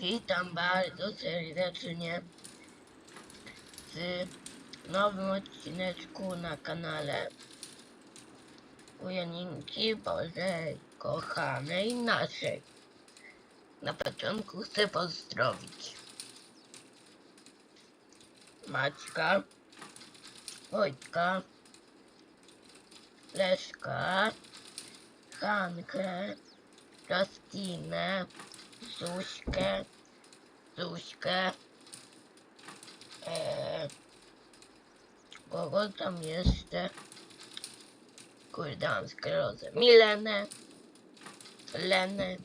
Witam bardzo serdecznie w nowym odcineczku na kanale u Janinki Bożej kochanej naszej. Na początku chcę pozdrowić Maćka, Wojtka, Leszka, Hankę, Justinę, Zuśkę, Zuśkę, eee, kogo tam jeszcze? Kurde, mam sklerozę. Milenę, Lenę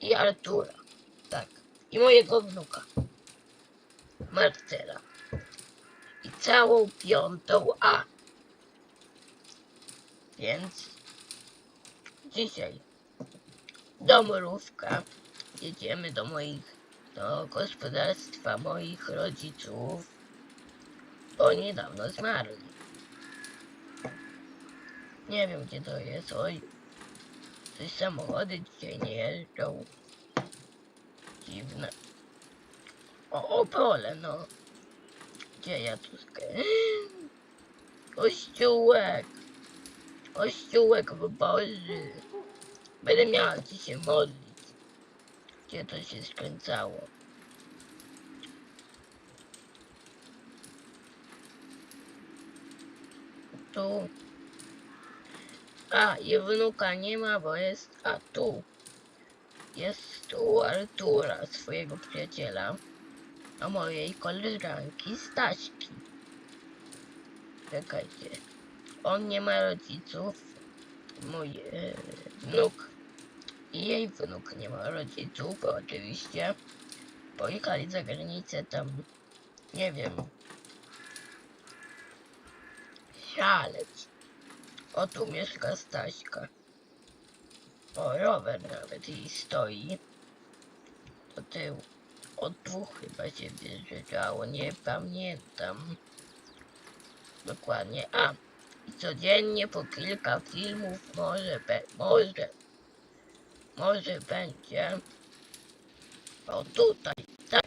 i Artura. Tak. I mojego wnuka. Marcela. I całą piątą A. Więc dzisiaj do Mrówka jedziemy do moich, do gospodarstwa moich rodziców, bo niedawno zmarli. Nie wiem gdzie to jest, oj. Coś samochody dzisiaj nie jeżdżą. Dziwne. O, Opole, no. Gdzie ja tu. Kościółek. Kościółek w Boży. Będę miała ci się modlić. Gdzie to się skręcało? Tu. A, i wnuka nie ma, bo jest... A, tu. Jest tu Artura, swojego przyjaciela. A mojej koleżanki Staśki. Czekajcie. On nie ma rodziców. Mój e, wnuk jej wnuk nie ma rodziców, oczywiście pojechali za granicę tam, nie wiem, szaleć. O, tu mieszka Staśka. O, rower nawet jej stoi. Do tyłu. Od dwóch chyba się wyjeżdżało, nie pamiętam. Dokładnie. A, codziennie po kilka filmów może, be, może, może będzie. O tutaj, tak.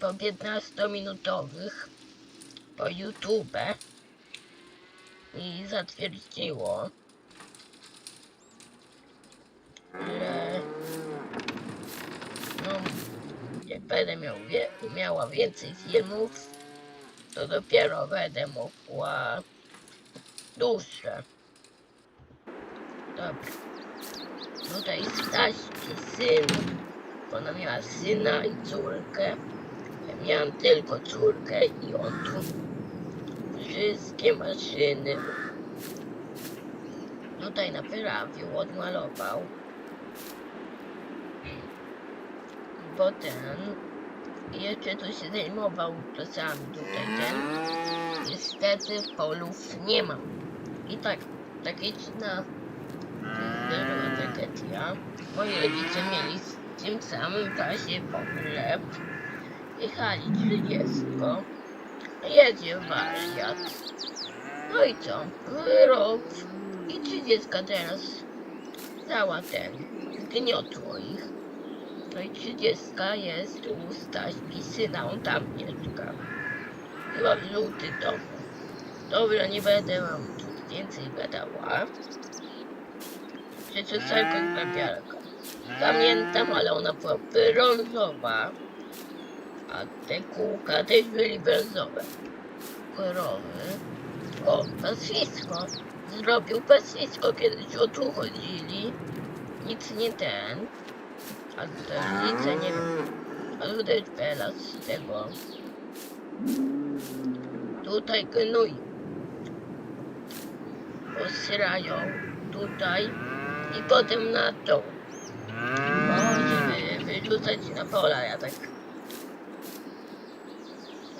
Po 15-minutowych po YouTube mi zatwierdziło, że no, jak będę miał wie, miała więcej filmów, to dopiero będę mogła dłuższe. Dobra. Tutaj Staśki syn. bo Ona miała syna i córkę. Ja miałam tylko córkę i on tu wszystkie maszyny tutaj naprawił, odmalował. Potem jeszcze tu się zajmował czasami tutaj ten. Niestety polów nie mam. I tak, tragiczna zdarzyła tragedia. Moi mieli w tym samym czasie pogrzeb. Jechali 30. Jedzie wariat. No i co? Wyrok. I 30 teraz cała ten. Gniotło ich. No i 30 jest u Staśki syna, on tam mieszka. Chyba w żółty dom. Dobra, nie będę wam więcej gadała. Przecież tylko grabiarka. Pamiętam, ale ona była brązowa. A te kółka też byli brązowe. Korowy. O, paswisko. Zrobił paswisko, kiedyś o tu chodzili. Nic nie ten. A widzę, nie. A tutaj teraz z tego. Tutaj gnój. Posrają tutaj i potem na to. Może wy, wyrzucać na pola, ja tak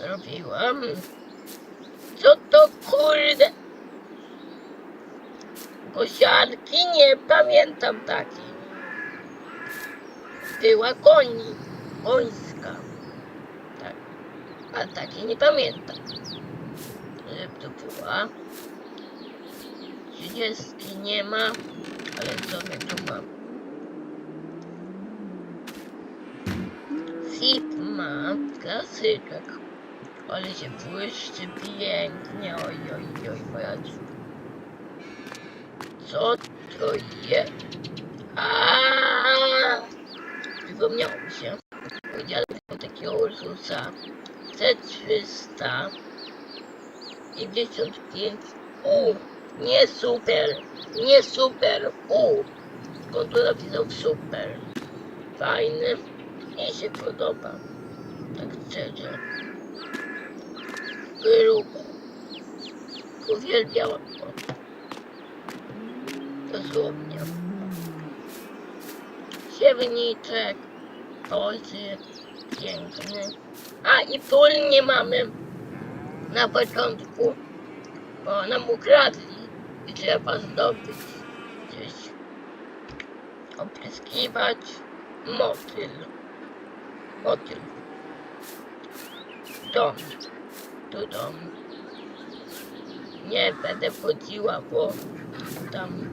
robiłam. Co to kurde? Kosiarki nie pamiętam takiej. Była koni, końska. Tak. A takiej nie pamiętam. Żeby to była. Trzydziestki nie ma, ale co my tu mam? ma klasyczek. Ale się błyszczy pięknie. Oj, oj, oj, moja Co to jest? Aaaa! Przypomniało się. Miał takiego Ursusa. C300 55 U. Nie super. Nie super. U. On tu napisał super. Fajny. Mi się podoba. Tak szczerze. Grube. Uwielbiałam go. Dosłownie. Siewniczek. Polsy. Piękny. A i pól nie mamy. Na początku. Bo nam ukradli. Trzeba zdobyć. Gdzieś. Opryskiwać. Motyl. Motyl. Dom. Tu dom. Nie będę wchodziła, bo tam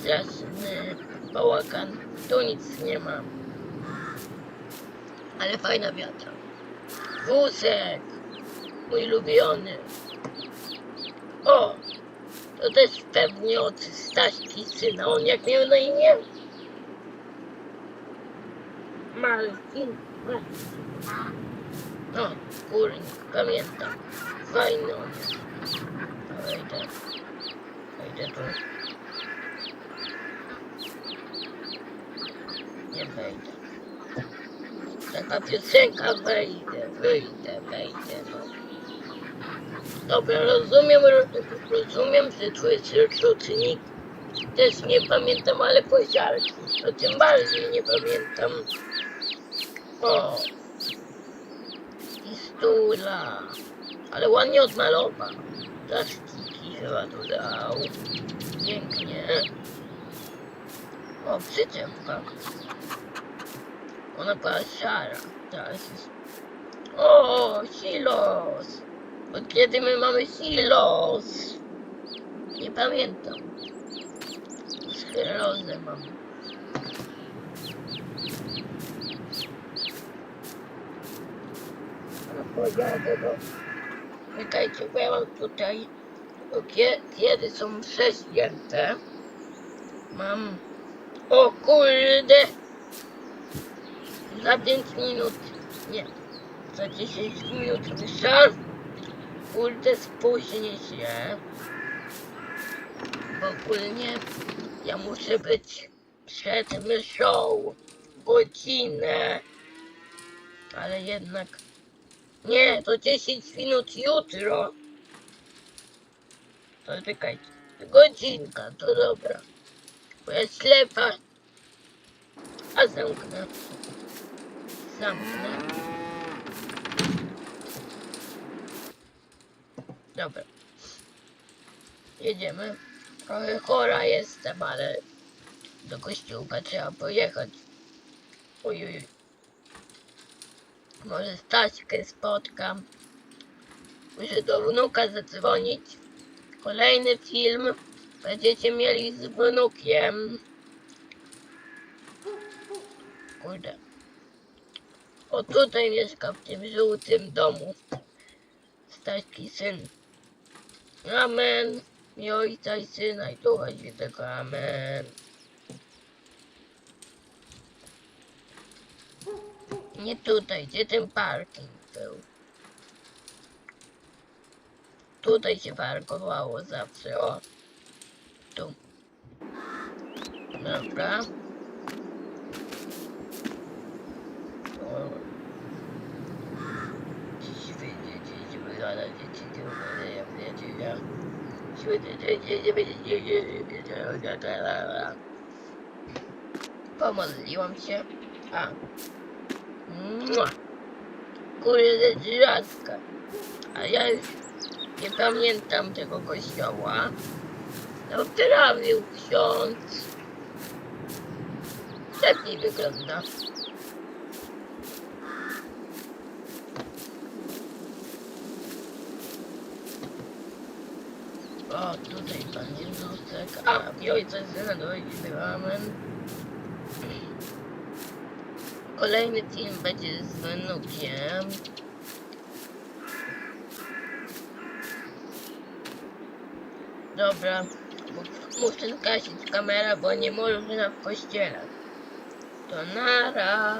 straszny bałagan. Tu nic nie ma. Ale fajna wiatra. Wózek. Mój ulubiony. O! To też pewnie od Staśki syna. On jak miał na imię? Malkin. No, kurnik, pamiętam. Fajny on jest. Wejdę. Wejdę tu. Nie wejdę. Taka piosenka wejdę, wyjdę, wejdę, no. Dobra, rozumiem, ro- rozumiem, że tu jest rocznik. Też nie pamiętam, ale poziarki. To tym bardziej nie pamiętam. O. I stula. Ale ładnie odmalował. Plastiki chyba tu dał. Pięknie. O, przyczepka. Ona była szara. Teraz jest... O, silos. Od kiedy my mamy silos? Nie pamiętam. Sklerozę mam. No pojadę do... Czekajcie, bo ja mam tutaj... Kie, kiedy są prześwięte? Mam... O kurde! Za 5 minut. Nie. Za 10 minut wyszła. Kurde, spóźnię się. Bo ogólnie ja muszę być przed myszą godzinę. Ale jednak nie, to 10 minut jutro. To czekajcie. Godzinka, to dobra. Bo ja ślepa. A zamknę. Zamknę. Dobra. Jedziemy. Trochę chora jestem, ale do kościółka trzeba pojechać. Oj, oj, oj. Może Staśkę spotkam. Muszę do wnuka zadzwonić. Kolejny film będziecie mieli z wnukiem. Kurde. O tutaj mieszka w tym żółtym domu. Staśki syn. Amen. I ojca i syna i ducha świętego. Amen. Nie tutaj, gdzie ten parking był. Tutaj się parkowało zawsze, o. Tu. Dobra. O. Dziś wyjdzie, dziś wygląda, dzieci nie wyglądają, wiecie, ja. Pomodliłam się. A. Kurde, żelazka. A ja już nie pamiętam tego kościoła. Naprawił ksiądz. Lepiej wygląda. O, tutaj pan Jezusek. A, i ojca syna dojdzie, amen. kolejny film będzie z wnukiem. Dobra, mu- muszę zgasić kamerę, bo nie można w kościele. To nara.